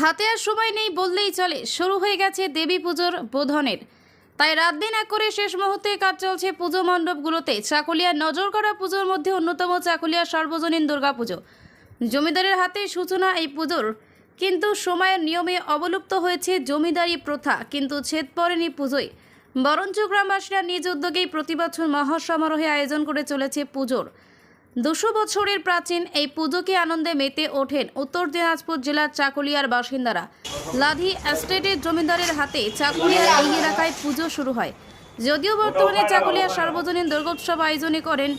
হাতে আর সময় নেই বললেই চলে। শুরু হয়ে গেছে দেবী পুজোর বোধনের। তাই রাত দিন এক করে শেষ মুহূর্তে কাজ চলছে পুজো মণ্ডপগুলোতে। চাকুলিয়ার নজর করা পুজোর মধ্যে অন্যতম চাকুলিয়ার সর্বজনীন দুর্গাপুজো। জমিদারের হাতে সূচনা এই পুজোর। কিন্তু সময়ের নিয়মে অবলুপ্ত হয়েছে জমিদারি প্রথা, কিন্তু ছেদ পড়েনি পুজোয়। বরঞ্চ গ্রামবাসীরা নিজ উদ্যোগেই প্রতি বছর মহাসমারোহে আয়োজন করে চলেছে পুজোর। দুশো বছরের প্রাচীন এই পুজোকে আনন্দে মেতে ওঠেন উত্তর দিনাজপুর জেলার চাকুলিয়ার বাসিন্দারা। লাধি এস্টেটের জমিদারের হাতে চাকুলিয়ার এই এলাকায় পুজো শুরু হয়। যদিও বর্তমানে চাকুলিয়ার সার্বজনীন দুর্গোৎসব আয়োজনে করেন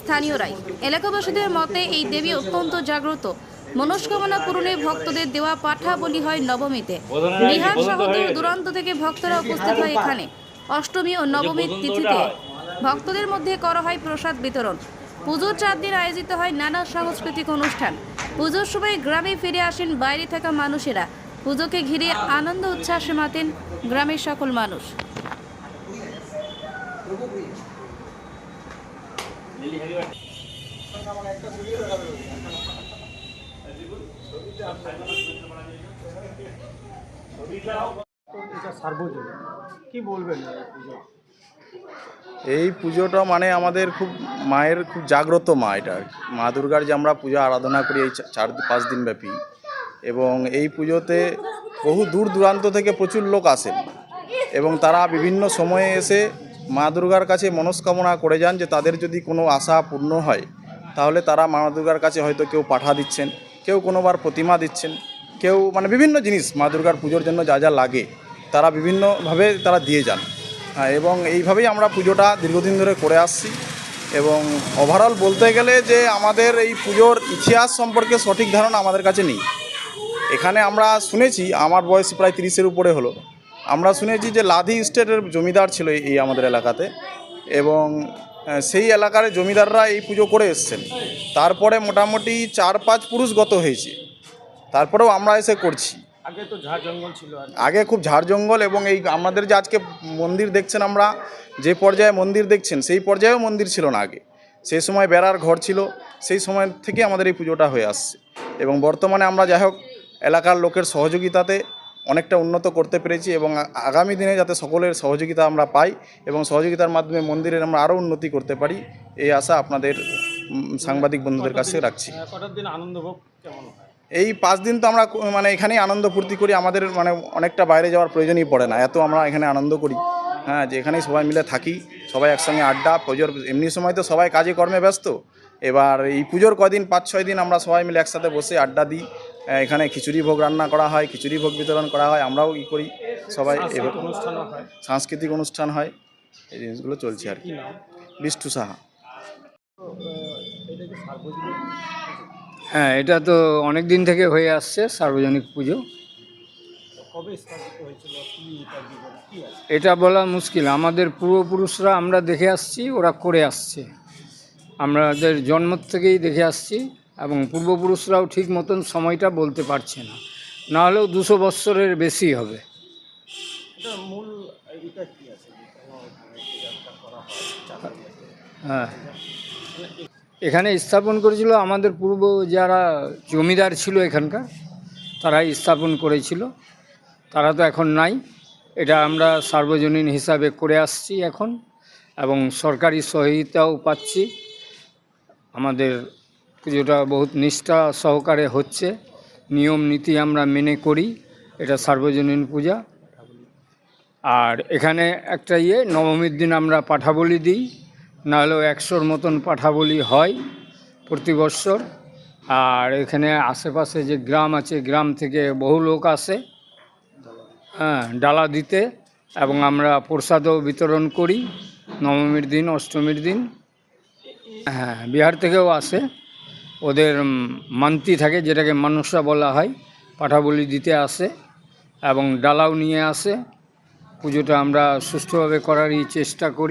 স্থানীয়রাই। এলাকাবাসীদের মতে এই দেবী অত্যন্ত জাগ্রত। মনস্কামনা পূরণে ভক্তদের দেওয়া পাঠা বলি হয় নবমীতে। বিহার সহ দূর দূরান্ত থেকে ভক্তরা উপস্থিত হয় এখানে। অষ্টমী ও নবমীর তিথিতে ভক্তদের মধ্যে করা হয় প্রসাদ বিতরণ। পুজোর চার দিন আয়োজিত হয় নানা সাংস্কৃতিক অনুষ্ঠান। পুজোর সময় গ্রামে ফিরে আসেন বাইরে থাকা মানুষেরা। পুজোকে ঘিরে আনন্দ উচ্ছ্বাসে মাতেন গ্রামের সকল মানুষ। সার্বজনীন। কি বলবেন এই পুজোটা মানে আমাদের খুব মায়ের খুব জাগ্রত মা এটা। মা দুর্গার যে আমরা পূজা আরাধনা করি এই চার পাঁচ দিন ব্যাপী। এবং এই পুজোতে বহু দূর দূরান্ত থেকে প্রচুর লোক আসেন। এবং তারা বিভিন্ন সময়ে এসে মা দুর্গার কাছে মনস্কামনা করে যান যে তাদের যদি কোনো আশা পূর্ণ হয়, তাহলে তারা মা দুর্গার কাছে হয়তো কেউ পাঠা দিচ্ছেন, কেউ কোনোবার প্রতিমা দিচ্ছেন, কেউ মানে বিভিন্ন জিনিস মা দুর্গার পুজোর জন্য যা যা লাগে, তারা বিভিন্নভাবে তারা দিয়ে যান। এবং এইভাবেই আমরা পুজোটা দীর্ঘদিন ধরে করে আসছি। এবং ওভারঅল বলতে গেলে যে আমাদের এই পুজোর ইতিহাস সম্পর্কে সঠিক ধারণা আমাদের কাছে নেই। এখানে আমরা শুনেছি, আমার বয়স প্রায় তিরিশের উপরে হলো। আমরা শুনেছি যে লাধি স্টেটের জমিদার ছিল এই আমাদের এলাকাতে। এবং সেই এলাকার জমিদাররা এই পুজো করে এসছেন। তারপরে মোটামুটি চার পাঁচ পুরুষ গত হয়েছে। তারপরেও আমরা এসে করছি। আগে তো ঝাড় জঙ্গল ছিল আগে খুব ঝাড় জঙ্গল এবং এই আমাদের যে আজকে মন্দির দেখছেন আমরা যে পর্যায়ে মন্দির দেখছেন সেই পর্যায়েও মন্দির ছিল না আগে। সেই সময় বেড়ার ঘর ছিল সেই সময় থেকে আমাদের এই পুজোটা হয়ে আসছে। এবং বর্তমানে আমরা যাই হোক এলাকার লোকের সহযোগিতাতে অনেকটা উন্নত করতে পেরেছি এবং আগামী দিনে যাতে সকলের সহযোগিতা আমরা পাই এবং সহযোগিতার মাধ্যমে মন্দিরের আমরা আরও উন্নতি করতে পারি এই আশা আপনাদের সাংবাদিক বন্ধুদের কাছে রাখছি। দিন আনন্দভোগ কেমন? হয় এই পাঁচ দিন তো আমরা মানে এখানেই আনন্দ ফুর্তি করি আমাদের মানে অনেকটা বাইরে যাওয়ার প্রয়োজনই পড়ে না। এত আমরা এখানে আনন্দ করি। হ্যাঁ যে এখানেই সবাই মিলে থাকি সবাই একসঙ্গে আড্ডা পুজোর এমনি সময় তো সবাই কাজে কর্মে ব্যস্ত। এবার এই পুজোর কদিন পাঁচ ছয় দিন আমরা সবাই মিলে একসাথে বসে আড্ডা দিই। এখানে খিচুড়ি ভোগ রান্না করা হয় খিচুড়ি ভোগ বিতরণ করা হয় আমরাও ই করি সবাই। সাংস্কৃতিক হয়। অনুষ্ঠান হয়। এই জিনিসগুলো চলছে আর কি। বিষ্টু সাহা। হ্যাঁ এটা তো অনেক দিন থেকে হয়ে আসছে সার্বজনিক পুজো। এটা বলা মুশকিল। আমাদের পূর্বপুরুষরা আমরা দেখে আসছি ওরা করে আসছে। আমাদের জন্ম থেকেই দেখে আসছি এবং পূর্বপুরুষরাও ঠিক মতন সময়টা বলতে পারছে না। না হলেও দুশো বৎসরের বেশি হবে। হয়? হ্যাঁ। এখানে স্থাপন করেছিল আমাদের পূর্ব যারা জমিদার ছিল এখানকার, তারাই স্থাপন করেছিল। তারা তো এখন নাই। এটা আমরা সার্বজনীন হিসাবে করে আসছি এখন এবং সরকারি সহায়তাও পাচ্ছি। আমাদের পুজোটা বহুত নিষ্ঠা সহকারে হচ্ছে। নিয়ম নীতি আমরা মেনে করি। এটা সার্বজনীন পূজা। আর এখানে একটা ইয়ে নবমীর দিন আমরা পাঠাবলি দিই। নাহলেও একশোর মতন পাঠাবলি হয় প্রতি বৎসর আর এখানে আশেপাশে যে গ্রাম আছে, গ্রাম থেকে বহু লোক আসে হ্যাঁ ডালা দিতে এবং আমরা প্রসাদও বিতরণ করি নবমীর দিন, অষ্টমীর দিন। হ্যাঁ বিহার থেকেও আসে। ওদের মান্তি থাকে, যেটাকে মানুষরা বলা হয়, পাঠাবলি দিতে আসে এবং ডালাও নিয়ে আসে। পুজোটা আমরা সুষ্ঠুভাবে করারই চেষ্টা করি।